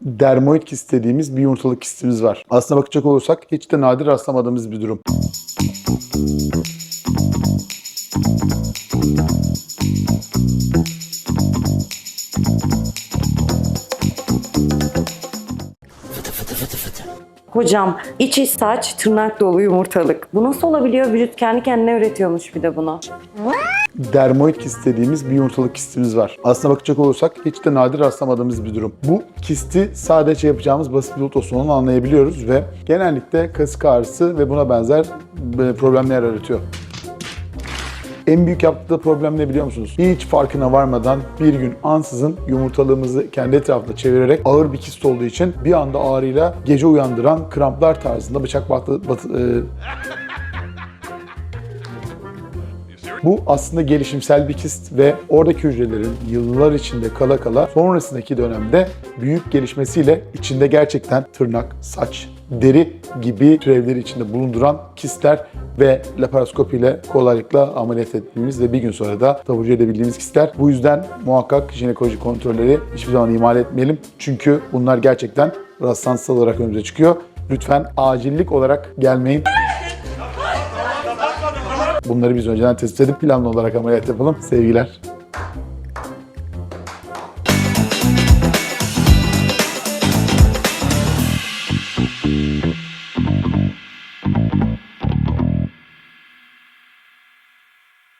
dermoid kist dediğimiz bir yumurtalık kistimiz var. Aslına bakacak olursak hiç de nadir rastlamadığımız bir durum. Hocam iç iç saç, tırnak dolu yumurtalık. Bu nasıl olabiliyor? Vücut kendi kendine üretiyormuş bir de bunu. Dermoid kist dediğimiz bir yumurtalık kistimiz var. Aslına bakacak olursak hiç de nadir rastlamadığımız bir durum. Bu kisti sadece yapacağımız basit bir ultrasonla anlayabiliyoruz ve genellikle kasık ağrısı ve buna benzer e, problemler yaratıyor. En büyük yaptığı problem ne biliyor musunuz? Hiç farkına varmadan bir gün ansızın yumurtalığımızı kendi etrafında çevirerek ağır bir kist olduğu için bir anda ağrıyla gece uyandıran kramplar tarzında bıçak batı, batı, e, Bu aslında gelişimsel bir kist ve oradaki hücrelerin yıllar içinde kala kala sonrasındaki dönemde büyük gelişmesiyle içinde gerçekten tırnak, saç, deri gibi türevleri içinde bulunduran kistler ve laparoskopi ile kolaylıkla ameliyat ettiğimiz ve bir gün sonra da taburcu edebildiğimiz kistler. Bu yüzden muhakkak jinekoloji kontrolleri hiçbir zaman ihmal etmeyelim. Çünkü bunlar gerçekten rastlantısal olarak önümüze çıkıyor. Lütfen acillik olarak gelmeyin. Bunları biz önceden tespit edip planlı olarak ameliyat yapalım. Sevgiler.